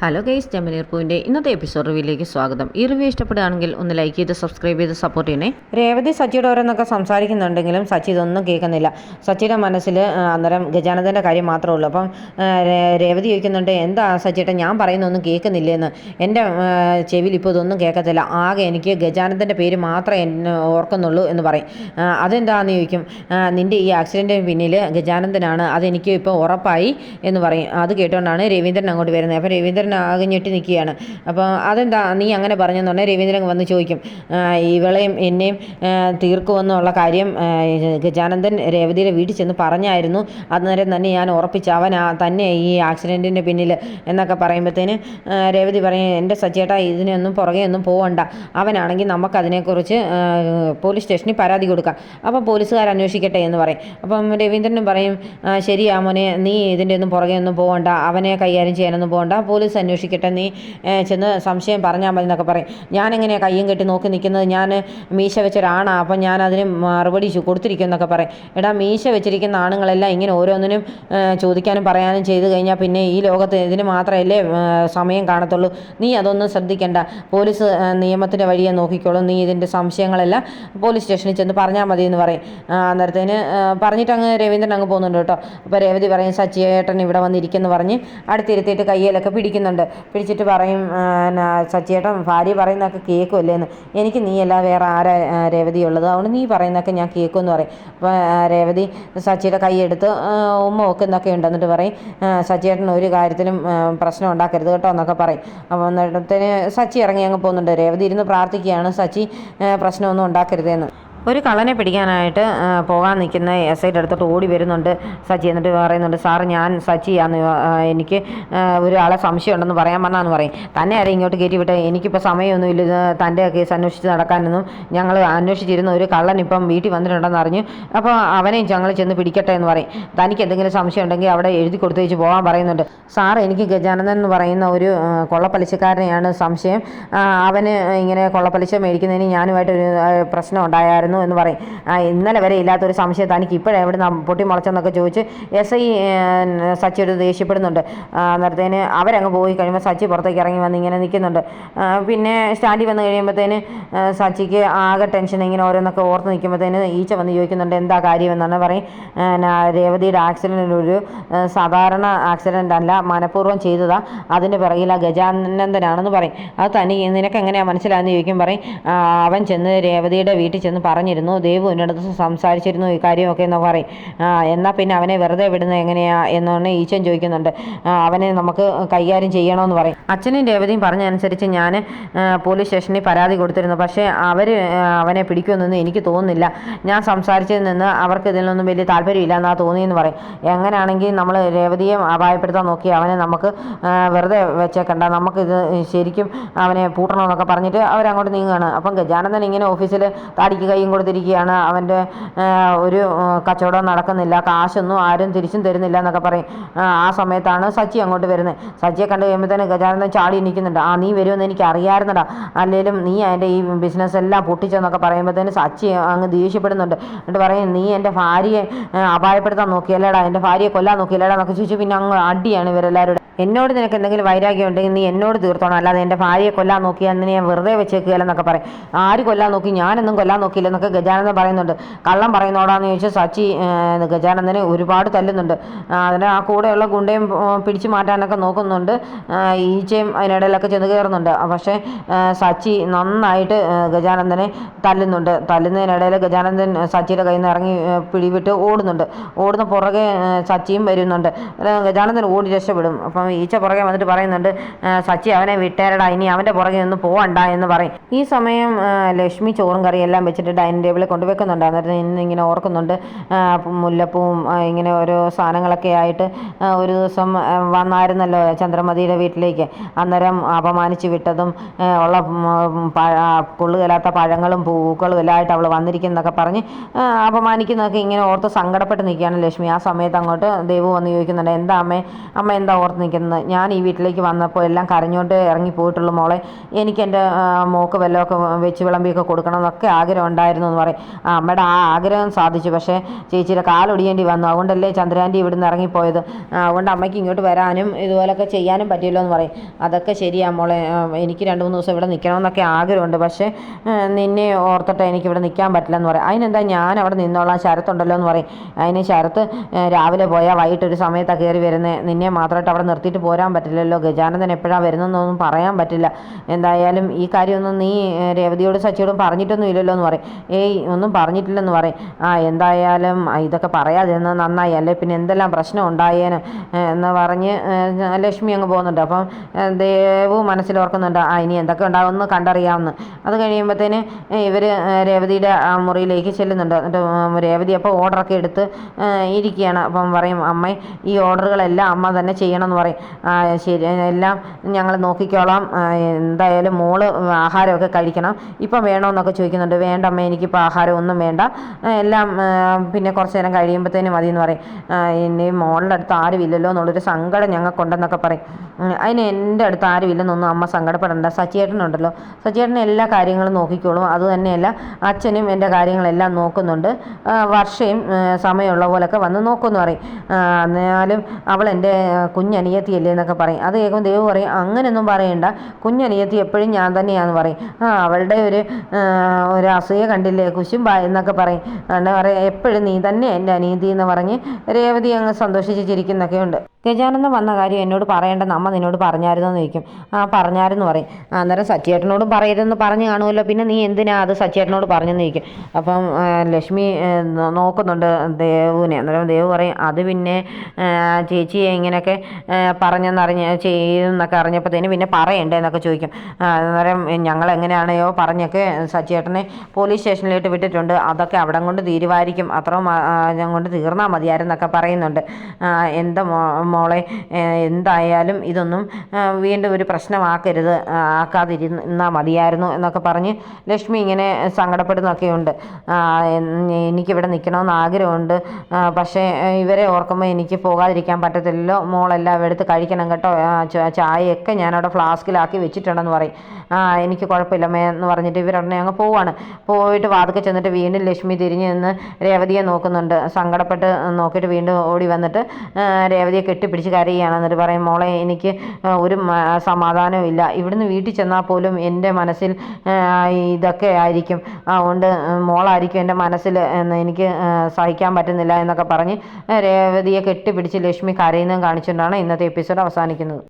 Hello guys ജമനീർ പൂവിന്റെ ഇന്നത്തെ episode റിവ്യൂയിലേക്ക് സ്വാഗതം. ഈ റിവ്യൂ ഇഷ്ടപ്പെടുകയാണെങ്കിൽ ഒന്ന് ലൈക്ക് ചെയ്ത് സബ്സ്ക്രൈബ് ചെയ്ത് സപ്പോർട്ട് ചെയ്യണേ. രേവതി സച്ചിയുടെ ഓരോന്നൊക്കെ സംസാരിക്കുന്നുണ്ടെങ്കിലും സച്ചി ഇതൊന്നും കേൾക്കുന്നില്ല. സച്ചിയുടെ മനസ്സിൽ അന്നേരം ഗജാനന്ദന്റെ കാര്യം മാത്രമേ ഉള്ളൂ. അപ്പം രേവതി ചോദിക്കുന്നുണ്ട് എന്താ സച്ചിയുടെ ഞാൻ പറയുന്നൊന്നും കേൾക്കുന്നില്ലെന്ന്? എന്റെ ചെവിയിൽ ഇപ്പോൾ ഇതൊന്നും കേൾക്കത്തില്ല. ആകെ എനിക്ക് ഗജാനന്ദന്റെ പേര് മാത്രമേ എന്നെ ഓർക്കുന്നുള്ളൂ എന്ന് പറയും. അതെന്താണെന്ന് ചോദിക്കും. നിന്റെ ഈ ആക്സിഡന്റിന് പിന്നിൽ ഗജാനന്ദനാണ്. അതെനിക്ക് ഇപ്പോൾ ഉറപ്പായി? എന്ന് പറയും. അത് കേട്ടുകൊണ്ടാണ് രവീന്ദ്രൻ അങ്ങോട്ട് വരുന്നത്. അപ്പോൾ രവീന്ദ്രൻ ഞെട്ടി നിൽക്കുകയാണ്. അപ്പോൾ അതെന്താ നീ അങ്ങനെ പറഞ്ഞെന്ന് പറഞ്ഞാൽ രവീന്ദ്രൻ വന്ന് ചോദിക്കും. ഇവളെയും എന്നെയും തീർക്കുമെന്നുള്ള കാര്യം ഗജാനന്ദൻ രേവതിയുടെ വീട്ടിൽ ചെന്ന് പറഞ്ഞായിരുന്നു. അന്നേരം തന്നെ ഞാൻ ഉറപ്പിച്ച അവൻ തന്നെ ഈ ആക്സിഡന്റിന്റെ പിന്നിൽ എന്നൊക്കെ പറയുമ്പോഴത്തേന് രേവതി പറയും എന്റെ സച്ചേട്ടാ ഇതിനൊന്നും പുറകെ ഒന്നും പോവണ്ട. അവനാണെങ്കിൽ നമുക്കതിനെക്കുറിച്ച് പോലീസ് സ്റ്റേഷനിൽ പരാതി കൊടുക്കാം. അപ്പോൾ പോലീസുകാർ അന്വേഷിക്കട്ടെ എന്ന് പറയും. അപ്പം രവീന്ദ്രനും പറയും "ആ, ശരിയാ മോനെ നീ ഇതിന്റെ ഒന്നും പുറകെ ഒന്നും പോകണ്ട അവനെ കൈകാര്യം ചെയ്യാനൊന്നും പോകണ്ട പോലീസ് അന്വേഷിക്കട്ടെ നീ ചെന്ന് സംശയം പറഞ്ഞാൽ മതി എന്നൊക്കെ പറയും. ഞാനെങ്ങനെയാണ് കയ്യും കെട്ടി നോക്കി നിൽക്കുന്നത്? ഞാൻ മീശ വെച്ചൊരാണാ അപ്പം ഞാൻ അതിന് മറുപടി കൊടുത്തിരിക്കും എന്നൊക്കെ പറയും. എടാ മീശ വെച്ചിരിക്കുന്ന ആണുങ്ങളെല്ലാം ഇങ്ങനെ ഓരോന്നിനും ചോദിക്കാനും പറയാനും ചെയ്തു കഴിഞ്ഞാൽ പിന്നെ ഈ ലോകത്ത് ഇതിന് മാത്രമല്ലേ സമയം കാണത്തുള്ളൂ. നീ അതൊന്നും ശ്രദ്ധിക്കേണ്ട. പോലീസ് നിയമത്തിന്റെ വഴിയെ നോക്കിക്കോളും. നീ ഇതിന്റെ സംശയങ്ങളെല്ലാം പോലീസ് സ്റ്റേഷനിൽ ചെന്ന് പറഞ്ഞാൽ മതി എന്ന് പറയും. അന്നേരത്തേന് പറഞ്ഞിട്ട് അങ്ങ് രവീന്ദ്രൻ അങ്ങ് പോകുന്നുണ്ട് കേട്ടോ. അപ്പോൾ രേവതി പറയും സച്ചിയേട്ടൻ ഇവിടെ വന്നിരിക്കുന്നു പറഞ്ഞ് അടുത്തിരുത്തിയിട്ട് കയ്യിലൊക്കെ പിടിക്കുന്നുണ്ട് പിടിച്ചിട്ട് പറയും എന്നാ സച്ചിയേട്ടൻ ഭാര്യ പറയുന്നതൊക്കെ കേൾക്കുമല്ലേ എന്ന് എനിക്ക് നീയല്ല വേറെ ആരാ രേവതി ഉള്ളത്? അതുകൊണ്ട് നീ പറയുന്നതൊക്കെ ഞാൻ കേൾക്കുമെന്ന് പറയും. അപ്പോൾ രേവതി സച്ചിയുടെ കൈയെടുത്ത് ഉമ്മ വെക്കുന്നൊക്കെ ഉണ്ട് എന്നിട്ട് പറയും സച്ചിയേട്ടൻ ഒരു കാര്യത്തിലും പ്രശ്നം ഉണ്ടാക്കരുത് കേട്ടോ എന്നൊക്കെ പറയും. അപ്പോൾ എന്നിടത്തിന് സച്ചി ഇറങ്ങി അങ്ങ് പോകുന്നുണ്ട്. രേവതി ഇരുന്ന് പ്രാർത്ഥിക്കുകയാണ്. സച്ചി പ്രശ്നമൊന്നും ഉണ്ടാക്കരുതെന്ന്. ഒരു കള്ളനെ പിടിക്കാനായിട്ട് പോകാൻ നിൽക്കുന്ന എസ് ഐയുടെ അടുത്തോട്ട് ഓടി വരുന്നുണ്ട്. സച്ചി എന്നിട്ട് പറയുന്നുണ്ട് സാർ ഞാൻ സച്ചിയാന്ന് എനിക്ക് ഒരാളെ സംശയമുണ്ടെന്ന് പറയാൻ വന്നാന്ന് പറയും. തന്നെ ആരെയും ഇങ്ങോട്ട് കയറ്റി വിട്ടെ? എനിക്കിപ്പോൾ സമയമൊന്നുമില്ല തന്റെ കേസ് അന്വേഷിച്ച് നടക്കാനൊന്നും ഞങ്ങൾ അന്വേഷിച്ചിരുന്ന ഒരു കള്ളൻ ഇപ്പം വീട്ടിൽ വന്നിട്ടുണ്ടെന്ന് അറിഞ്ഞു അപ്പോൾ അവനെയും ഞങ്ങൾ ചെന്ന് പിടിക്കട്ടെ എന്ന് പറയും. തനിക്ക് എന്തെങ്കിലും സംശയം ഉണ്ടെങ്കിൽ അവിടെ എഴുതി കൊടുത്തു വെച്ച് പോകാൻ പറയുന്നുണ്ട്. സാർ എനിക്ക് ഗജാനന്ദൻ എന്ന് പറയുന്ന ഒരു കൊള്ളപ്പലിശക്കാരനെയാണ് സംശയം. അവന് ഇങ്ങനെ കൊള്ളപ്പലിശ മേടിക്കുന്നതിന് ഞാനുമായിട്ടൊരു പ്രശ്നം പ്രശ്നം ഉണ്ടായിരുന്നു എന്ന് പറയും. ഇന്നലെ വരെ ഇല്ലാത്തൊരു സംശയം തനിക്ക് ഇപ്പോഴേ എവിടെ നിന്ന് പൊട്ടി മുളച്ചെന്നൊക്കെ ചോദിച്ച് എസ് ഐ സച്ചി ഒരു ദേഷ്യപ്പെടുന്നുണ്ട്. അന്നേരത്തേന് അവരങ്ങ് പോയി കഴിയുമ്പോൾ സച്ചി പുറത്തേക്ക് ഇറങ്ങി വന്ന് ഇങ്ങനെ നിൽക്കുന്നുണ്ട്. പിന്നെ സ്റ്റാൻഡിൽ വന്ന് കഴിയുമ്പോഴത്തേന് സച്ചിക്ക് ആകെ ടെൻഷൻ ഇങ്ങനെ ഓരോന്നൊക്കെ ഓർത്ത് നിൽക്കുമ്പോഴത്തേന് ഈച്ച വന്ന് ചോദിക്കുന്നുണ്ട് എന്താ കാര്യം എന്നാണ് പറയും രേവതിയുടെ ആക്സിഡന്റ് ഒരു സാധാരണ ആക്സിഡന്റ് അല്ല മനഃപൂർവം ചെയ്തതാ. അതിന്റെ പിറകിൽ ഗജാനന്ദനാണെന്ന് പറയും. അത് തനി നിനക്ക് എങ്ങനെയാണ് മനസ്സിലായെന്ന് ചോദിക്കും പറയും. അവൻ ചെന്ന് രേവതിയുടെ വീട്ടിൽ ചെന്ന് പറഞ്ഞിരുന്നു ദേവു എന്റെ സംസാരിച്ചിരുന്നു ഈ കാര്യമൊക്കെ എന്ന് പറയും "ആ, എന്നാൽ പിന്നെ അവനെ വെറുതെ വിടുന്നത് എങ്ങനെയാ? എന്നാണ് ഈച്ചൻ ചോദിക്കുന്നുണ്ട്. അവനെ നമുക്ക് കൈകാര്യം ചെയ്യണമെന്ന് പറയും. അച്ഛനും രേവതിയും പറഞ്ഞതനുസരിച്ച് ഞാൻ പോലീസ് സ്റ്റേഷനിൽ പരാതി കൊടുത്തിരുന്നു. പക്ഷേ അവർ അവനെ പിടിക്കുമെന്നൊന്നും എനിക്ക് തോന്നുന്നില്ല. ഞാൻ സംസാരിച്ചതിൽ നിന്ന് അവർക്ക് ഇതിനൊന്നും വലിയ താല്പര്യമില്ല എന്നാ തോന്നിയെന്ന് പറയും. എങ്ങനെയാണെങ്കിൽ നമ്മൾ രേവതിയെ അപായപ്പെടുത്താൻ നോക്കി അവനെ നമുക്ക് വെറുതെ വെച്ചേക്കണ്ട. നമുക്കിത് ശരിക്കും അവനെ പൂട്ടണമെന്നൊക്കെ പറഞ്ഞിട്ട് അവരങ്ങോട്ട് നീങ്ങുകയാണ്. അപ്പം ഗജാനന്ദൻ ഇങ്ങനെ ഓഫീസിൽ താടിക്ക് കൈയും കൊടുത്തിരിക്കുകയാണ്. അവന്റെ ഒരു കച്ചവടം നടക്കുന്നില്ല. കാശൊന്നും ആരും തിരിച്ചും തരുന്നില്ല എന്നൊക്കെ പറയും. ആ, സമയത്താണ് സച്ചി അങ്ങോട്ട് വരുന്നത്. സച്ചിയെ കണ്ട് തന്നെ ഗജാനന്ദൻ ചാടി നിൽക്കുന്നുണ്ട് ആ നീ വരുമെന്ന് എനിക്ക് അറിയാമായിരുന്നടാ അല്ലെങ്കിലും നീ എന്റെ ഈ ബിസിനസ് എല്ലാം പൊട്ടിച്ചെന്നൊക്കെ പറയുമ്പോഴത്തേന് സച്ചി അങ്ങ് ദേഷ്യപ്പെടുന്നുണ്ട്. എന്നിട്ട് പറയും നീ എന്റെ ഭാര്യയെ അപായപ്പെടുത്താൻ നോക്കിയല്ലേടാ. എന്റെ ഭാര്യയെ കൊല്ലാൻ നോക്കിയല്ലേടാ എന്നൊക്കെ ചോദിച്ചു പിന്നെ അങ്ങ് അടിയാണ് ഇവരെല്ലാവരും. എന്നോട് നിനക്ക് എന്തെങ്കിലും വൈരാഗ്യം ഉണ്ടെങ്കിൽ നീ എന്നോട് തീർത്തോണം. അല്ലാതെ എന്റെ ഭാര്യയെ കൊല്ലാൻ നോക്കിയാൽ നിന്നെ ഞാൻ വെറുതെ വെച്ചേക്കുകയല്ലെന്നൊക്കെ പറയും. ആര് കൊല്ലാൻ നോക്കി? ഞാനൊന്നും കൊല്ലാൻ നോക്കിയില്ലെന്നൊക്കെ ഗജാനന്ദൻ പറയുന്നുണ്ട്. കള്ളം പറയുന്നോടാന്ന് ചോദിച്ചാൽ സച്ചി ഗജാനന്ദനെ ഒരുപാട് തല്ലുന്നുണ്ട്. അതിന് ആ കൂടെയുള്ള ഗുണ്ടയും പിടിച്ചു മാറ്റാനൊക്കെ നോക്കുന്നുണ്ട്. ഈച്ചയും അതിനിടയിലൊക്കെ ചെന്ന് കയറുന്നുണ്ട്. പക്ഷേ സച്ചി നന്നായിട്ട് ഗജാനന്ദനെ തല്ലുന്നുണ്ട്. തല്ലുന്നതിനിടയിൽ ഗജാനന്ദൻ സച്ചിയുടെ കയ്യിൽ നിന്ന് ഇറങ്ങി പിടിവിട്ട് ഓടുന്നുണ്ട്. ഓടുന്ന പുറകെ സച്ചിയും വരുന്നുണ്ട്. ഗജാനന്ദൻ ഓടി രക്ഷപ്പെടും. അപ്പം ഈച്ച പുറകെ വന്നിട്ട് പറയുന്നുണ്ട് സച്ചി അവനെ വിട്ടേരടാ ഇനി അവന്റെ പുറകെ ഒന്നും പോവണ്ട എന്ന് പറയും. ഈ സമയം ലക്ഷ്മി ചോറും കറിയും എല്ലാം വെച്ചിട്ട് ഡൈനിങ് ടേബിളിൽ കൊണ്ടുവെക്കുന്നുണ്ട്. അന്നേരം ഇന്ന് ഇങ്ങനെ ഓർക്കുന്നുണ്ട് മുല്ലപ്പൂവും ഇങ്ങനെ ഓരോ സാധനങ്ങളൊക്കെ ആയിട്ട് ഒരു ദിവസം വന്നായിരുന്നല്ലോ ചന്ദ്രമതിയുടെ വീട്ടിലേക്ക്. അന്നേരം അപമാനിച്ച് വിട്ടതും ഉള്ള പഴ- പഴങ്ങളും പൂക്കളും എല്ലാം ആയിട്ട് അവൾ വന്നിരിക്കുന്നതൊക്കെ പറഞ്ഞ് അപമാനിക്കുന്നതൊക്കെ ഇങ്ങനെ ഓർത്ത് സങ്കടപ്പെട്ട് നിൽക്കുകയാണ് ലക്ഷ്മി. ആ സമയത്ത് അങ്ങോട്ട് ദേവു വന്ന് ചോദിക്കുന്നുണ്ട് എന്താ അമ്മേ? അമ്മ എന്താ ഓർത്ത് നിൽക്കുന്നത് കാണിക്കുന്നത് ഞാൻ ഈ വീട്ടിലേക്ക് വന്നപ്പോൾ എല്ലാം കരഞ്ഞോണ്ട് ഇറങ്ങി പോയിട്ടുള്ള മോളെ. എനിക്ക് എന്റെ മോക്ക് വല്ലതൊക്കെ വെച്ച് വിളമ്പിയൊക്കെ കൊടുക്കണം എന്നൊക്കെ ആഗ്രഹം ഉണ്ടായിരുന്നു എന്ന് പറയും. ആ അമ്മയുടെ ആ ആഗ്രഹം സാധിച്ചു. പക്ഷേ ചേച്ചിയുടെ കാലൊടിയേണ്ടി വന്നു. അതുകൊണ്ടല്ലേ ചന്ദ്രാന്റെ ഇവിടുന്ന് ഇറങ്ങിപ്പോയത്? അതുകൊണ്ട് അമ്മയ്ക്ക് ഇങ്ങോട്ട് വരാനും ഇതുപോലൊക്കെ ചെയ്യാനും പറ്റിയല്ലോ എന്ന് പറയും. അതൊക്കെ ശരിയാ മോളെ. എനിക്ക് രണ്ട് മൂന്ന് ദിവസം ഇവിടെ നിൽക്കണമെന്നൊക്കെ ആഗ്രഹമുണ്ട്. പക്ഷേ നിന്നെ ഓർത്തിട്ട് എനിക്ക് ഇവിടെ നിൽക്കാൻ പറ്റില്ലെന്ന് പറയും. അതിനെന്താ ഞാൻ അവിടെ നിന്നോളാം? ശരത്തുണ്ടല്ലോ എന്ന് പറയും. അതിന് ശരത്ത് രാവിലെ പോയാൽ വൈകിട്ടൊരു സമയത്താണ് കയറി വരുന്നത്. നിന്നെ മാത്രമായിട്ട് അവിടെ നിർത്തിയിട്ട് പോരാൻ പറ്റില്ലല്ലോ. ഗജാനന്ദൻ എപ്പോഴാണ് വരുന്നതെന്നൊന്നും പറയാൻ പറ്റില്ല. എന്തായാലും ഈ കാര്യമൊന്നും നീ രേവതിയോടും സച്ചിയോടും പറഞ്ഞിട്ടൊന്നും ഇല്ലല്ലോ എന്ന് പറയും. ഏയ് ഒന്നും പറഞ്ഞിട്ടില്ലെന്ന് പറയും. ആ എന്തായാലും ഇതൊക്കെ പറയാതിരുന്നത് നന്നായി. അല്ലേ പിന്നെ എന്തെല്ലാം പ്രശ്നം ഉണ്ടായേന് എന്ന് പറഞ്ഞ് ലക്ഷ്മി അങ്ങ് പോകുന്നുണ്ട്. അപ്പം ദേവു മനസ്സിൽ ഓർക്കുന്നുണ്ട് ആ ഇനി എന്തൊക്കെ ഉണ്ടാകുമെന്ന് കണ്ടറിയാമെന്ന്. അത് കഴിയുമ്പോഴത്തേന് ഇവർ രേവതിയുടെ മുറിയിലേക്ക് ചെല്ലുന്നുണ്ട്. എന്നിട്ട് രേവതി അപ്പോൾ ഓർഡറൊക്കെ എടുത്ത് ഇരിക്കുകയാണ്. അപ്പം പറയും അമ്മ ഈ ഓർഡറുകളെല്ലാം അമ്മ തന്നെ ചെയ്യണമെന്ന് പറയും. ശരി എല്ലാം ഞങ്ങൾ നോക്കിക്കോളാം. എന്തായാലും മോൾ ആഹാരമൊക്കെ കഴിക്കണം. ഇപ്പം വേണമെന്നൊക്കെ ചോദിക്കുന്നുണ്ട്. വേണ്ട അമ്മ എനിക്കിപ്പോൾ ആഹാരം ഒന്നും വേണ്ട. എല്ലാം പിന്നെ കുറച്ച് നേരം കഴിയുമ്പോഴത്തേനും മതി എന്ന് പറയും ഇനി മോളുടെ അടുത്ത് ആരുമില്ലല്ലോ എന്നുള്ളൊരു സങ്കടം ഞങ്ങൾക്കുണ്ടെന്നൊക്കെ പറയും. അതിന് എന്റെ അടുത്ത് ആരുമില്ലെന്നൊന്നും അമ്മ സങ്കടപ്പെടേണ്ട. സച്ചിയേട്ടനുണ്ടല്ലോ. സച്ചിയേട്ടൻ എല്ലാ കാര്യങ്ങളും നോക്കിക്കോളും. അതുതന്നെയല്ല അച്ഛനും എന്റെ കാര്യങ്ങളെല്ലാം നോക്കുന്നുണ്ട്. വർഷയും സമയമുള്ള പോലൊക്കെ വന്ന് നോക്കുമെന്ന് പറയും. എന്നാലും അവൾ എന്റെ കുഞ്ഞനിയത്തിയല്ലേ എന്നൊക്കെ പറയും. അത് കേൾക്കുമ്പോൾ ദേവ് പറയും അങ്ങനെയൊന്നും പറയണ്ട. കുഞ്ഞനിയത്തി എപ്പോഴും ഞാൻ തന്നെയാണെന്ന് പറയും. ആ അവളുടെ ഒരു ഒരു അസൂയ കണ്ടില്ലേ കുശുമ്പ എന്നൊക്കെ പറയും. എന്താ പറയുക എപ്പോഴും നീ തന്നെ എന്റെ അനീതി എന്ന് പറഞ്ഞ് രേവതി അങ്ങ് സന്തോഷിച്ച് ഗജാനന്ദം വന്ന കാര്യം എന്നോട് പറയേണ്ടെന്ന് അമ്മ നിന്നോട് പറഞ്ഞായിരുന്നു എന്ന് ചോദിക്കും. ആ പറഞ്ഞായിരുന്നു പറയും. അന്നേരം സച്ചിയേട്ടനോടും പറയരുതെന്ന് പറഞ്ഞു കാണുമല്ലോ. പിന്നെ നീ എന്തിനാ അത് സച്ചിയേട്ടനോട് പറഞ്ഞെന്ന് ചോദിക്കും. അപ്പം ലക്ഷ്മി നോക്കുന്നുണ്ട് ദേവുവിനെ. അന്നേരം ദേവ് പറയും അത് പിന്നെ ചേച്ചി ഇങ്ങനെയൊക്കെ പറഞ്ഞെന്നറിഞ്ഞ് ചെയ്യുന്നൊക്കെ അറിഞ്ഞപ്പോഴത്തേന് പിന്നെ പറയണ്ടേ എന്നൊക്കെ ചോദിക്കും. അന്നേരം ഞങ്ങൾ എങ്ങനെയാണെയോ പറഞ്ഞൊക്കെ സച്ചിയേട്ടനെ പോലീസ് സ്റ്റേഷനിലോട്ട് വിട്ടിട്ടുണ്ട്. അതൊക്കെ അവിടെ കൊണ്ട് തീരുമാനിക്കും. അത്ര കൊണ്ട് തീർന്നാൽ മതിയായിരുന്നൊക്കെ പറയുന്നുണ്ട്. എന്താ മോളെ എന്തായാലും എന്തായാലും ഇതൊന്നും വീണ്ടും ഒരു പ്രശ്നമാക്കരുത് ആക്കാതിരുന്നാൽ മതിയായിരുന്നു എന്നൊക്കെ പറഞ്ഞ് ലക്ഷ്മി ഇങ്ങനെ സങ്കടപ്പെടുന്നൊക്കെയുണ്ട്. എനിക്കിവിടെ നിൽക്കണമെന്ന് ആഗ്രഹമുണ്ട്. പക്ഷേ ഇവരെ ഓർക്കുമ്പോൾ എനിക്ക് പോകാതിരിക്കാൻ പറ്റത്തില്ലല്ലോ. മോളെല്ലാം എടുത്ത് കഴിക്കണം കേട്ടോ. ചായയൊക്കെ ഞാനവിടെ ഫ്ലാസ്കിലാക്കി വെച്ചിട്ടുണ്ടെന്ന് പറയും. ആ എനിക്ക് കുഴപ്പമില്ല മേ എന്ന് പറഞ്ഞിട്ട് ഇവരുടനെ അങ്ങ് പോവാണ്. പോയിട്ട് വാതിക്കെ ചെന്നിട്ട് വീണ്ടും ലക്ഷ്മി തിരിഞ്ഞ് നിന്ന് രേവതിയെ നോക്കുന്നുണ്ട്. സങ്കടപ്പെട്ട് നോക്കിയിട്ട് വീണ്ടും ഓടി വന്നിട്ട് രേവതിയെ കെട്ടിപ്പിടിച്ച് കരയുകയാണ്. എന്നിട്ട് പറയും മോളെ എനിക്ക് ഒരു സമാധാനവും ഇല്ല. ഇവിടുന്ന് വീട്ടിൽ ചെന്നാൽ പോലും എന്റെ മനസ്സിൽ ഇതൊക്കെ ആയിരിക്കും. അതുകൊണ്ട് മോളായിരിക്കും എന്റെ മനസ്സിൽ എനിക്ക് സഹിക്കാൻ പറ്റുന്നില്ല എന്നൊക്കെ പറഞ്ഞ് രേവതിയെ കെട്ടിപ്പിടിച്ച് ലക്ഷ്മി കരയുന്നതും കാണിച്ചുകൊണ്ടാണ് ഇന്നത്തെ എപ്പിസോഡ് അവസാനിക്കുന്നത്.